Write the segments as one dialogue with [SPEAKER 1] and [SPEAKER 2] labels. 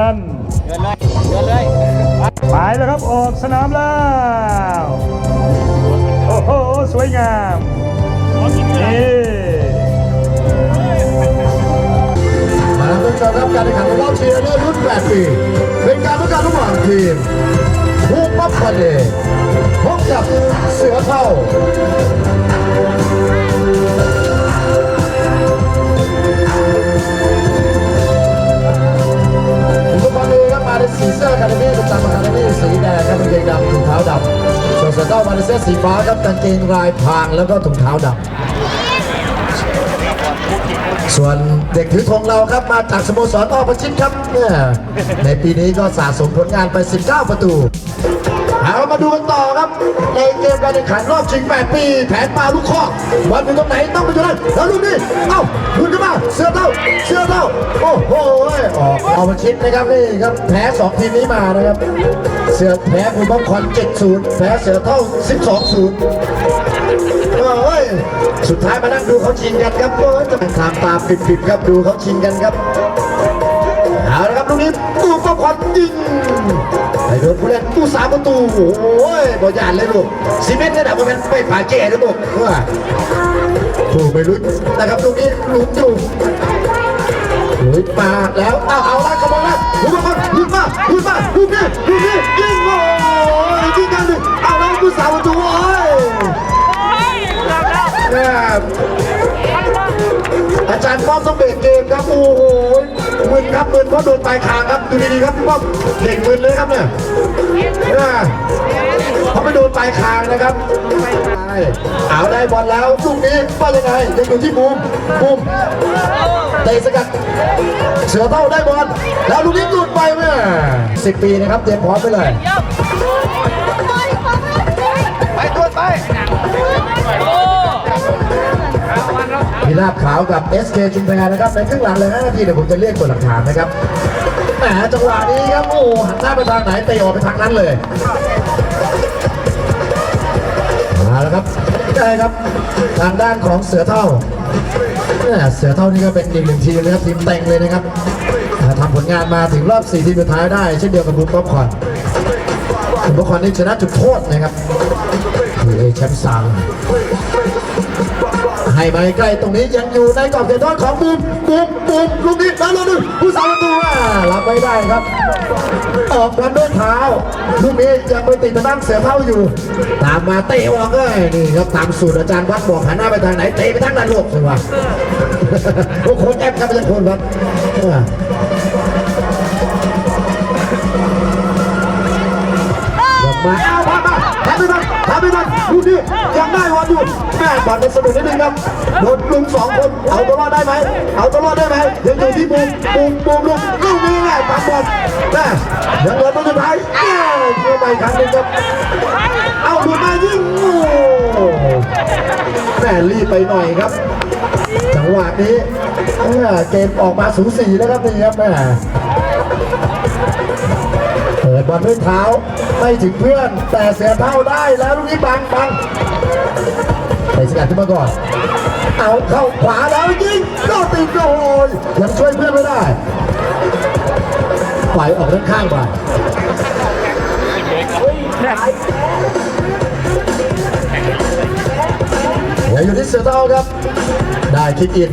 [SPEAKER 1] กัน
[SPEAKER 2] เดินเลยเดินเลย
[SPEAKER 1] ไปแล้วครับออกสนามแล้วโอ้โหสวยงามนี่
[SPEAKER 3] มาเป็นการรับการแข่งขันรอบชิงชนะเลิศรุ่น8ปีเป็นการประกาศระหว่างทีมผู้ปั๊บพันเดพบกับเสือเท่า ในเสื้อสีฟ้าครับกางเกงลายพรางแล้วก็ถุงเท้าดำส่วนเด็กถือธงเราครับมาจากสโมสรอประชิดครับเนี่ยในปีนี้ก็สะสมผลงานไป 19 ประตู มาดูกันต่อครับ ในเกมการแข่งขันรอบชิง 8 ปี แผนปลาลูกคอกวันเป็นตรงไหนต้องไปดูนั่นแล้วลูกนี้เอ้าลุนขึ้นมาเสือเต้าเสือเต้าโอ้โหออกออกมาชิดนะครับนี่ครับแพ้สองทีมนี้มานะครับ เสือแพ้คุณบ้องคอน7-0แพ้เสือเท่า 12-0เฮ้ยสุดท้ายมานั่งดูเขาชิงกันครับโอ้ยจะเป็นทางตาปิดๆครับดูเขาชิงกันครับ เอาละครับลูกนี้ตู้ฟ้าควันยิง ไปโดนผู้เล่นตู้สามประตูโอ้ยบอลยานเลยลูกซีเมนต์เนี่ยนะมันเป็นไปผ่าแก่นะลูกว่าถูกไปลุ้นนะครับลูกนี้ลุ้นอยู่ลุ้นมาแล้วเอาเอาละกระบอกแล้วลุ้นมาลุ้นมาลุ้นมาลุ้นนี่ลุ้นนี่ยิงโอ้ยยิงกันเลยเอาแล้วตู้สามประตูโอ้ยครับอาจารย์ป้อมต้องเบรกเกมครับโอ้โห มึนครับมึนเพราะโดนปลายคางครับดูดีๆครับพี่ป้อมเด็กมึนเลยครับเนี่ยอ่าเขาไปโดนปลายคางนะครับเอาได้บอลแล้วลูกนี้ว่ายังไงยังอยู่ที่มุมมุมเตะสกัดเสือเท่าได้บอลแล้วลูกนี้หลุดไปแม่สิบปีนะครับเตรียมพร้อมไปเลย พิราบขาวกับ SK ชุมแพนะครับในครึ่งหลังเลยนาทีเดี๋ยวผมจะเรียกตัวหลักฐานนะครับแหมจังหวะนี้ครับโอ้หันหน้าไปทางไหนเตะออกไปทางนั้นเลยมาแล้วครับได้ครับทางด้านของเสือเท่าแหมเสือเท่านี่ก็เป็นอีกหนึ่งทีมนะครับทีมเต็งเลยนะครับทำผลงานมาถึงรอบ4ทีมสุดท้ายได้ เช่นเดียวกับบุญป๊อปคอนบุญป๊อปคอนนี่ชนะจุดโทษนะครับคือแชมป์สาม ให้มาใกล้ตรงนี้ยังอยู่ในกรอบเขตโทษของบูมบูมบูมลูกนี้มาลูกนึงผู้สาวประตูอะรับไม่ได้ครับ ออกบอลด้วยเท้าลูกนี้ยังไปติดมาตั้งเสือเท้าอยู่ ตามมาเตะออกเลยนี่ครับตามสูตรอาจารย์วัดบอกหันหน้าไปทางไหนเตะไปทางนั้นลูกใช่ไหมโอ้โหแอบครับอาจารย์คนครับอ่ากลับมาเอาพามาทำไปมันทำไปมันลูกนี้ยังได้ อลอยู่แม่บอลมันสนุกนิดนึงครับโดนลุมสองคนเอาตัวรอดได้ไหมเอาตัวรอดได้ไหมยังอยู่ที่มุมมุมมุมลูกลูกนี้แหละปัดบอลแม่ยังเหลือตัวสุดท้ายเอ้ยเชื่อไปครั้งนึงครับเอาดูมายิงโอ้แม่รีบไปหน่อยครับจังหวะนี้เกมออกมาสูสีนะครับนี่ครับแม่ บอลด้วยเท้าไม่ถึงเพื่อน แต่เสียเท้าได้แล้วลูกนี้บังบังไปสกัดขึ้นมาก่อน เอาเข้าขวาแล้วยิงก็ติดโอ้ยยังช่วยเพื่อนไม่ได้ปล่อยออกด้านข้างไปเดี๋ยวอยู่ที่เสือเท้าครับ ได้คิกอิน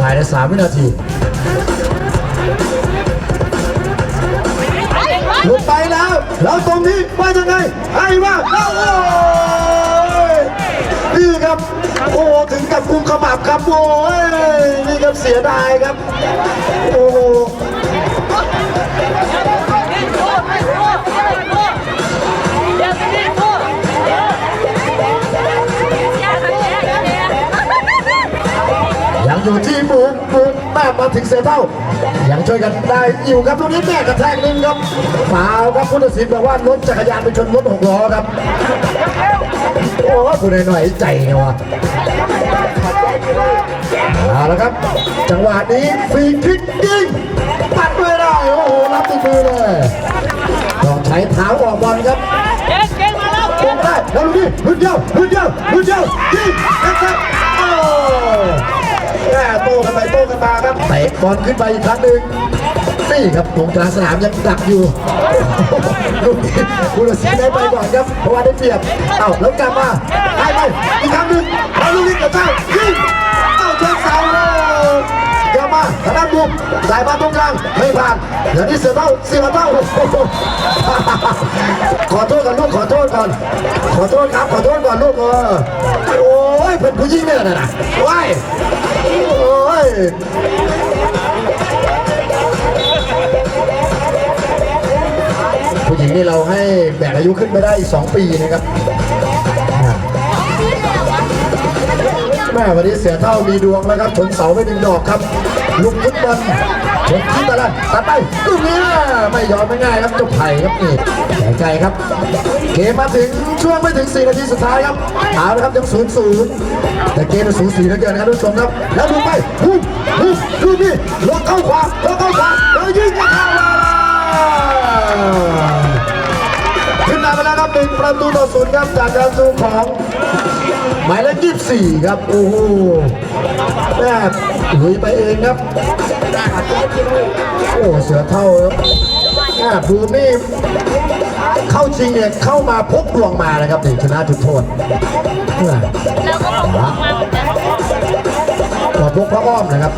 [SPEAKER 3] ภายใน 3 วินาที แล้วตรงนี้ว่ายังไงไอ้ว่าโอ้ยนี่ครับโอ้ถึงกับกุมขมับครับโอ้ยนี่ครับเสียดายครับโอ้ มแต้มมาถึงเสียเท่ายังช่วยกันได้อยู่ครับตรงนี้แม่กระแทกหนึ่งครับฟาวครับผู้ตัดสินบอกว่ารถจักรยานไปชนรถหกล้อครับโอ้ผู้ใดหน่อยใจเนี่ยวะเอาละครับ จังหวะนี้ฟรีคิกยิงปัดไม่ได้โอ้โหรับติดมือเลยต้องใช้เท้าออกบอลครับ
[SPEAKER 4] เก่งเก่งมาแล้ว
[SPEAKER 3] ลงได้แล้วลูกนี้พื้นเดียวพื้นเดียวพื้นเดียวยิง บอลขึ้นไปอีกครั้งหนึ่งนี่ครับตรงกลางสนามยังดักอยู่ลูกนี้ผู้ตัดสิได้ไปก่อนครับ เพราะว่าได้เปรียบ เอ้าแล้วกลับมาได้ไปอีกครั้งหนึ่งแล้วลูกนี้กับเจ้ายิงเอ้าเชิงเสาเลยกลับมาทางด้านบุกสายมาตรงกลางไม่ผ่านอย่างนี้เสือเท่าเสือเท่าขอโทษก่อนลูกขอโทษก่อน ขอโทษครับขอโทษก่อนลูกเออโอ้ยเป็นผู้หญิงเนี่ยนะว้ายโอ้ย ผู้หญิงนี่เราให้แบกอายุขึ้นไปได้อีก 2 ปีนะครับแม่วันนี้เสียเท่ามีดวงแล้วครับชนเสาไปหนึ่งดอกครับลูกฟุตบอลชนขึ้นมาแล้วตัดไปลูกนี้ไม่ยอมไม่ง่ายครับเจ้าไผ่ครับนี่แข็งใจครับเกมมาถึงช่วงไม่ถึง 4 นาทีสุดท้ายครับเอาละครับยังศูนย์ศูนย์แต่เกมมันศูนย์สี่เหลือเกินนะครับทุกผู้ชมครับ แล้วดูไปดูดูดูนี่ลงเข้าขวาลงเข้าขวาแล้วยิงเข้ามา หนึ่งประตูต่อศูนย์ครับจากการสู้ของหมายเลขยี่สิบสี่ครับโอ้โหแม่ลุยไปเองครับโอ้เสือเท่าครับแม่ภูมินี่เข้าจริงเนี่ยเข้ามาพกดวงมานะครับถึงชนะจุดโทษแล้
[SPEAKER 4] วก็บอกว่ามาเหมือนกัน
[SPEAKER 3] ขอพกพระอ้อมนะครับ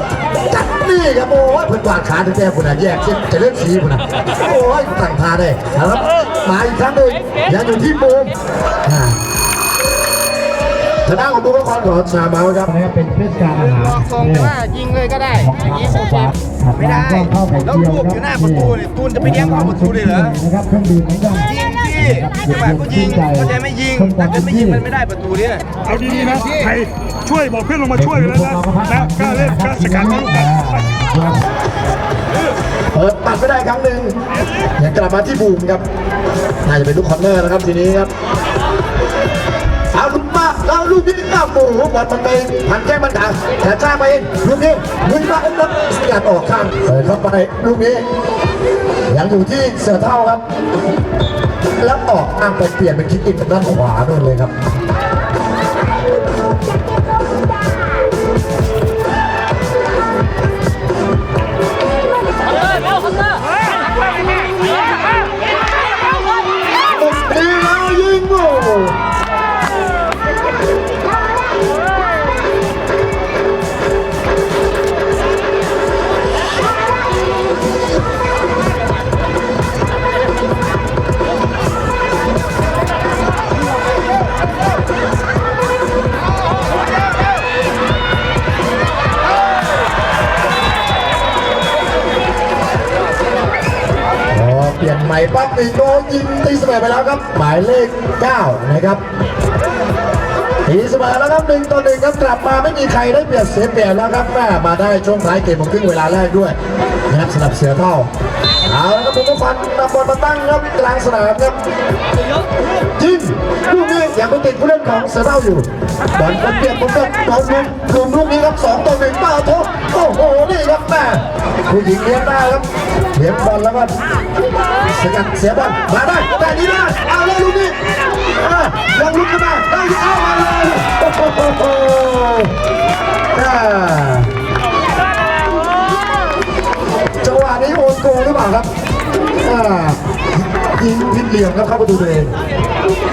[SPEAKER 3] จัดนี่ครับโอ้ยเพิ่นกวาดขาถึงแต้คุณนะแยกเส้นจะเล่นสีคุณนะโอ้ยตั้งทาได้ครับมาอีกครั้งหนึ่ง ยังอยู่ที่มุมอ่าชนะของบุคคลของชาเมาครับ
[SPEAKER 5] นะครับเป็นเทศกาลอาหาร
[SPEAKER 2] บอกทรงแต่ว่ายิงเลยก็ได้อย่างนี้โอเคไม่ได้แล้วลูกอยู่หน้าประตูเนี่ยตูนจะไปเลี้ยงเข้าประตูเลยเหรอ
[SPEAKER 5] นะครับเครื่องดื่มเหมือนกัน
[SPEAKER 2] ยิงที่จังหวะก็ยิงเข้าใจไหม่ยิงถ้าเกิดไม่ยิงมันไม่ได้ประตูเนี่ย
[SPEAKER 1] เอาดีๆนะใครช่วยบอกเพื่อนลงมาช่วยกันแล้วนะนะกล้าเล่นกล้าสกัดลูกกัน
[SPEAKER 3] เปิดปัดไม่ได้ครั้งหนึ่งยังกลับมาที่บูมครับ น่าจะเป็นลูกคอร์เนอร์นะครับทีนี้ครับเอาลูกมาเอาลูกนี้อ้าวโอ้โหบอลมันไปหันแก้มันดังแต่จ้าไปลูกนี้ลุยมาแล้วสกัดออกข้างเปิดเข้าไปลูกนี้ยังอยู่ที่เสือเท่าครับ แล้วออกอ้างไปเปลี่ยนเป็นคิกอินด้านขวาโน่นเลยครับ ยิงตีเสมอไปแล้วครับ หมายเลข 9 นะครับ ตีเสมอแล้วครับหนึ่งต่อหนึ่งครับกลับมาไม่มีใครได้เปรียบเสียเปรียบแล้วครับแม่มาได้ช่วงท้ายเกมของครึ่งเวลาแรกด้วยนะครับสำหรับเสือเท่าเอาและครับผมก็ฟันนำบอลมาตั้งครับกลางสนามครับยิงลูกนี้ยังไม่ติดผู้เล่นของเสือเท่าอยู่บอลเปลี่ยนผมก็บอลลุมลุมลูกนี้ครับสองต่อหนึ่งป้าโทโอ้โหนี่ครับแม่ผู้หญิงเลี้ยงได้ครับเลี้ยงบอลแล้วก็สกัดเสียบอลมาได้แต่นี้ได้เอาเลยลูกนี้ ครับอ่ายิงผิดเหลี่ยมครับเข้าประตูตัวเอง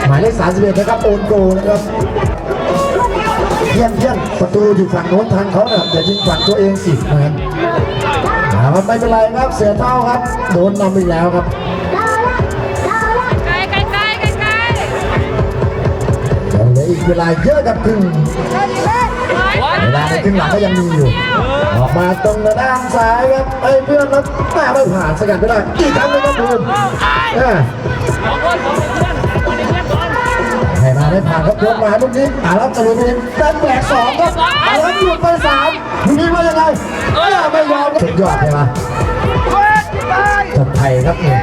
[SPEAKER 3] หมายเลข31นะครับโอนโกนะครับเพี้ยนเพี้ยนประตูอยู่ฝั่งโน้นทางเขาเนี่ยแต่ยิงฝั่งตัวเองสินะครับไม่เป็นไรครับเสียเท่าครับ โดนนำอีกแล้วครับ เวลาเยอะกับครึ่งเวลาในครึ่งหลังก็ยังมีอยู่ ออกมาตรงด้านซ้ายครับไอ้เพื่อนแล้วแม่ไม่ผ่านสกัดไม่ได้อีกครั้งนึงครับบูมเออให้มาได้ผ่านครับยกมาลูกนี้อารับตะลุยเป็นด้นแหลกสองครับอารับหยุดไปสามลูกนี้ว่ายังไงเออไม่ยอมสุดยอดเลยมาจบไทยครับเนี่ย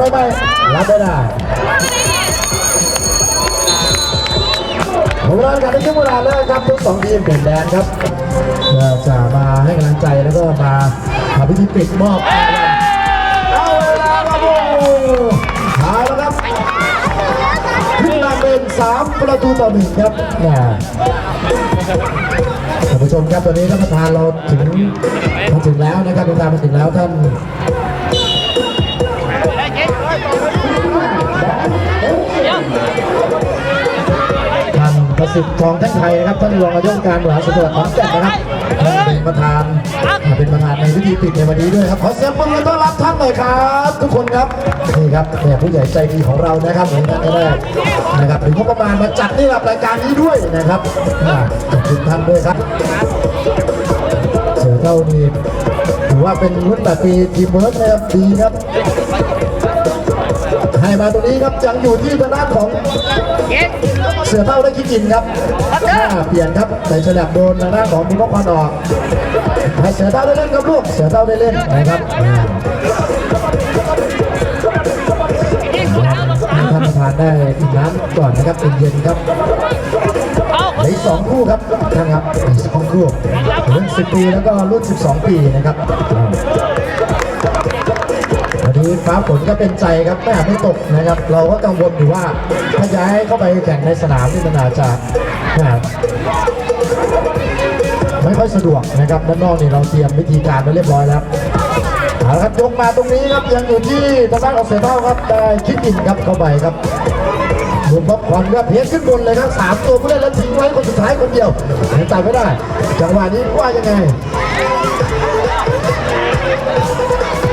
[SPEAKER 3] เดี๋ยวเขาไม่ไม่รับไม่ได้ผมว่าการที่ขึ้นเวลาเลิกครับทุกสองทีมเปลี่ยนแดนครับเพื่อจะมาให้กำลังใจแล้วก็มาทำพิธีปิดมอบเอาเวลาครับโอ้โหเอาแล้วครับขึ้นนำเป็นสามประตูต่อหนึ่งครับแหม่ท่านผู้ชมครับตอนนี้ท่านประธานเราถึงมาถึงแล้วนะครับนประธานมาถึงแล้วท่าน สิทธิ์ทองแท่งไทยนะครับท่านรองนายกการบริหารส่วนจังหวัดขอนแก่นนะครับท่านเป็นประธานเป็นประธานในพิธีปิดในวันนี้ด้วยครับขอเสียงปรบมือต้อนรับท่านหน่อยครับ ทุกคนครับนี่ครับแม่ผู้ใหญ่ใจดีของเรานะครับเหมือนกันก็ได้นะครับถึงงบประมาณมาจัดนี่รับรายการนี้ด้วยนะครับอ่าขอบคุณท่านด้วยครับเสือเต้านี่ถือว่าเป็นรุ่นแบบปีทีมเวิร์กนะครับดีครับ ให้มาตรงนี้ครับยังอยู่ที่ทางด้านของเสือเต้าได้คิดกินครับหน้าเปลี่ยนครับแต่ฉลับโดนทางด้านของมุกควันออกให้เสือเต้าได้เล่นครับลูกเสือเต้าได้เล่นนะครับอ่าท่านประธานได้อิ่มน้ำก่อนนะครับเป็นเย็นครับเหลืออีกสองคู่ครับท่านครับอีกสองคู่รุ่น10 ปีแล้วก็รุ่น 12 ปีนะครับอ่า วันนี้ฟ้าฝนก็เป็นใจครับแม่ไม่ตกนะครับ เราก็กังวลอยู่ว่าถ้าย้ายเข้าไปแข่งในสนามที่มันอาจจะไม่ค่อยสะดวกนะครับด้านนอกนี่เราเตรียมวิธีการไปเรียบร้อยแล้วเอาละครับยกมาตรงนี้ครับยังอยู่ที่ทางด้านออกเสียเท่าครับได้คิดอินครับเข้าไปครับรวมป๊อปคอร์นก็เพียนขึ้นบนเลยครับสามตัวผู้เล่นแล้วทิ้งไว้คนสุดท้ายคนเดียวยังตามไม่ได้ จังหวะนี้ว่ายังไง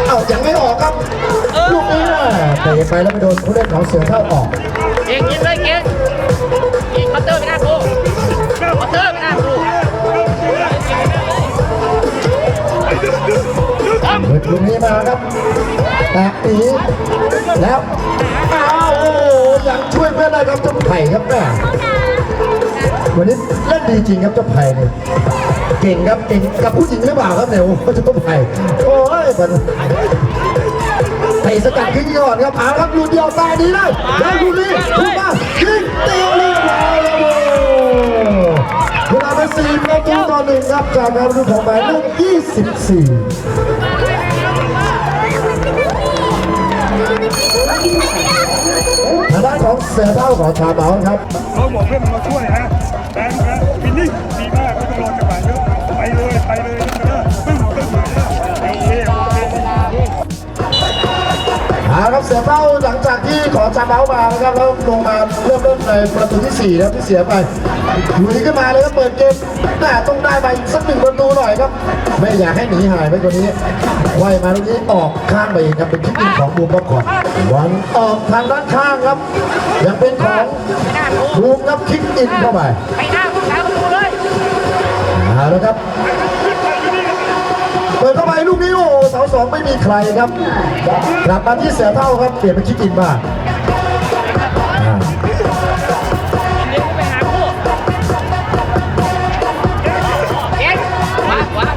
[SPEAKER 3] เอ้ายังไม่ออกครับลูกนี้น่ะเตะไปแล้วไปโดนผู้เล่นของเสือเท่าออก
[SPEAKER 4] เก่งยิงเลยเก่งยิงเคาน์เตอร์ไม่น่ากูเคาน์เตอร์ไม่น่ากู
[SPEAKER 3] เปิดลูกนี้มาครับแตะตีแล้วอ้าวโอ้โหยังช่วยเพื่อนได้ครับเจ้าไผ่ครับแม่วันนี้เล่นดีจริงครับเจ้าไผ่เนี่ย เก่งครับเก่งกับผู้หญิงหรือเปล่าครับเนี่ยโอ้โหเจ้าไผ่โอ้ยมันเตะสกัดขึ้นก่อนครับเอาครับลูกเดียวตายดีเลยได้ลูกนี้ลูกมายิงเตียวเรียบร้อยแล้วโอ้เวลาไปสี่ประตูต่อหนึ่งครับจากการดูของหมายเลข24ทางด้านของเสือเท่าของชาเมาครับ
[SPEAKER 1] เราบอกเพื่อนมาช่วยนะแต่นะฟินนิ่ดีมากไม่ต้องรอจังหวะเยอะ ไปเลยปึ้งตึ้งนี่เค
[SPEAKER 3] เอาครับเสือเท่าหลังจากที่ขอชาเมามานะครับแล้วลงมาเริ่มเล่นในประตูที่4นะครับที่เสียไปลุยขึ้นมาเลยครับเปิดเกมน่ต้องได้ไปสักหนึ่งประตูหน่อยครับ ไม่อยากให้หนีหายไปกว่านี้ว่ายมาตรงนี้ออกข้างไปอีกครับเป็นคิกอินของบูมบ๊อบคอนวันออกทางด้านข้างครับ ยังเป็นของบูมครับคิกอินเข้าไป
[SPEAKER 4] ไปหน้าผู้สาวประตูเลย
[SPEAKER 3] เอาละครับ เปิดเข้าไปลูก นี้โอ้เสาสองไม่มีใครครับกลับมาที่เสือเท่าครับเปลี่ยนเป็นคิกอินมาอ่า
[SPEAKER 4] เดี๋ยวไปหาผู้เก่งขวาขวา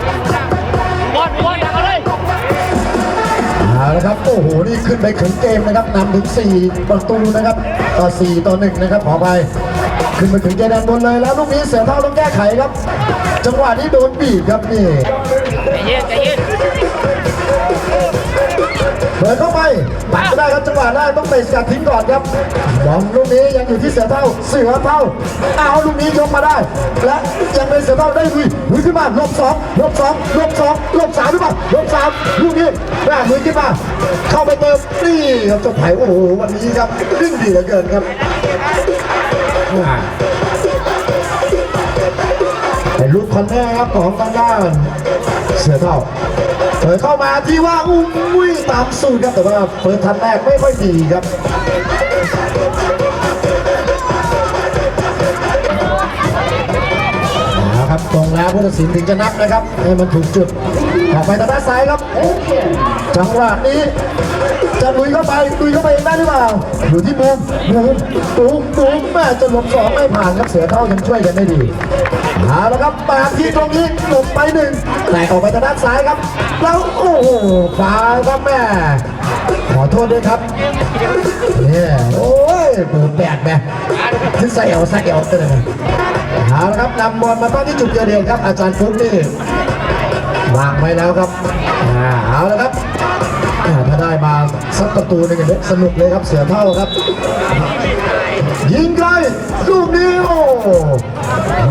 [SPEAKER 4] บอลบอลดักเอาเลย
[SPEAKER 3] เอาละครับโอ้โหนี่ขึ้นไปถึงเกมนะครับนำถึง 4 ประตูนะครับ ต่อ 4 ต่อ 1 นะครับขอไปขึ้นไปถึงเกมด้านบนเลยแล้วลูกนี้เสือเท่าต้องแก้ไขครับ จังหวะนี้โดนบีบครับนี่
[SPEAKER 4] เย็นใจเย็น
[SPEAKER 3] เปิดเข้าไปปัดไม่ได้ครับจังหวะแรกต้องเตะสกัดทิ้งก่อนครับบอลลูกนี้ยังอยู่ที่เสือเท่าเสือเท่าเอาลูกนี้ยกมาได้ และยังเป็นเสือเท่าได้ลุยลุยขึ้นมาลบสองลบสองลบสองลบสามหรือเปล่าลบสามลูกนี้แม่ลุยขึ้นมาเข้าไปเติมนี่ครับจ้าไผ่โอ้โหวันนี้ครับวิ่งดีเหลือเกินครับ ลูกคอนเนอร์ครับของทางด้านเสือเท่าเปิดเข้ามาที่ว่าอุ้ยตามสูตรครับแต่ว่าเปิดทันแรกไม่ค่อยดีครับนะครับตรงแล้วผู้ตัดสินถึงจะนับนะครับให้มันถูกจุด ออกไปทางด้านซ้ายครับจังหวะนี้จะลุยเข้าไปลุยเข้าไปได้หรือเปล่าอยู่ที่มุมมุมมุมมุมแม่จะหลบสองไม่ผ่านครับเสือเท่ายังช่วยกันได้ดีเอาละครับมาที่ตรงนี้หลบไปหนึ่งแต่ออกไปทางด้านซ้ายครับ แล้วโอ้โหฟาครับแม่ขอโทษด้วยครับเนี่ยโอ้ยเบอร์แปดแม่ที่ใส่เอวใส่เอวเตอร์เอาละครับนำบอลมาตั้งที่จุดเกิดเหตุครับอาจารย์ฟุ๊กนี่ วางไว้แล้วครับอ่าเอาแล้วครับอ่าถ้าได้มาสักประตูหนึงเนี่ยสนุกเลยครับเสือเท่าครับ ยิงไกลลูกนี้โอ้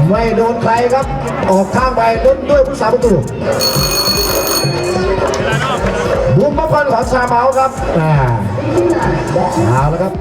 [SPEAKER 3] ไม่โดนใครครับ ออกข้างไปลุ้นด้วยผู้สาประตูบุมบอลของซาเมาครับอ่าเอาแล้วครับ